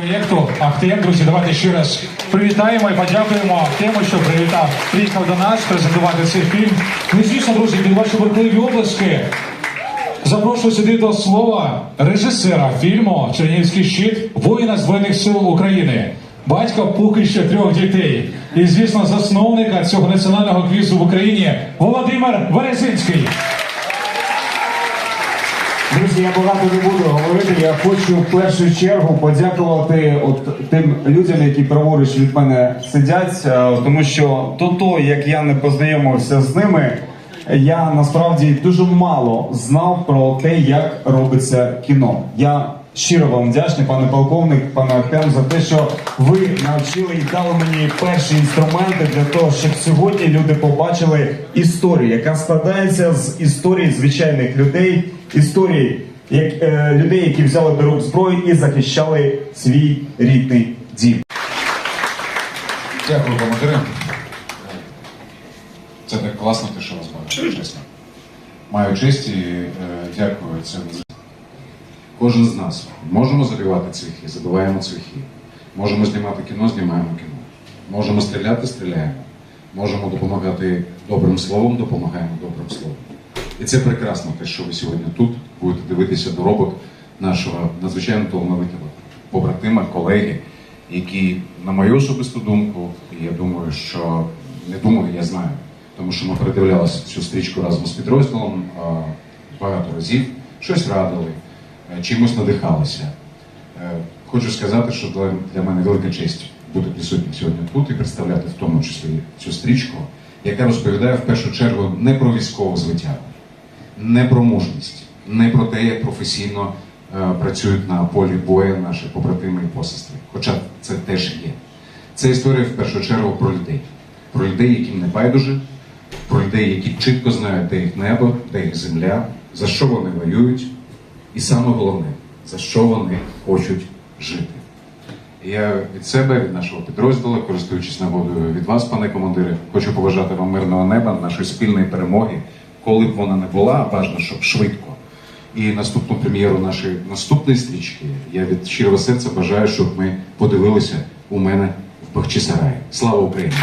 проєкту Ахтем. Друзі, давайте ще раз привітаємо і подякуємо Ахтему, що привітав, приїхав до нас презентувати цей фільм. Ну звісно, друзі, під ваші бурхливі обласки. Запрошую сюди до слова режисера фільму Чернігівський щит воїна Збройних сил України, батька поки що трьох дітей. І, звісно, засновника цього національного квізу в Україні Володимир Березинський. Друзі, я багато не буду говорити. Я хочу в першу чергу подякувати от тим людям, які праворуч від мене сидять, е, тому що до того, як я не познайомився з ними, я насправді дуже мало знав про те, як робиться кіно. Я щиро вам вдячний, пане полковник, пане Ахтем, за те, що ви навчили і дали мені перші інструменти для того, щоб сьогодні люди побачили історію, яка складається з історії звичайних людей, історії як, е, людей, які взяли до рук зброю і захищали свій рідний дім. Дякую, командири. Це так класно, те, що вас бачу, чесно. Маю честь і е, дякую. Це кожен з нас. Можемо забивати цвяхи, забиваємо цвяхи. Можемо знімати кіно, знімаємо кіно. Можемо стріляти, стріляємо. Можемо допомагати добрим словом, допомагаємо добрим словом. І це прекрасно, те, що ви сьогодні тут будете дивитися доробок нашого надзвичайно талановитого побратима, колеги, які, на мою особисту думку, і я думаю, що не думаю, я знаю, тому що ми передивлялися цю стрічку разом з підрозділом багато разів, щось радили, чимось надихалися. Е, Хочу сказати, що для, мене велика честь бути присутнім сьогодні тут і представляти в тому числі цю стрічку, яка розповідає в першу чергу не про військову звитягу, не про мужність, не про те, як професійно е, працюють на полі бою наші побратими і посестри. Хоча це теж є. Це історія в першу чергу про людей, про людей, яким не байдуже, про людей, які чітко знають, де їх небо, де їх земля, за що вони воюють, і саме головне, за що вони хочуть жити. Я від себе, від нашого підрозділу, користуючись нагодою від вас, пане командире, хочу побажати вам мирного неба, нашої спільної перемоги, коли б вона не була, бажано, щоб швидко. І наступну прем'єру нашої наступної стрічки я від щирого серця бажаю, щоб ми подивилися у мене в Бахчисараї. Слава Україні!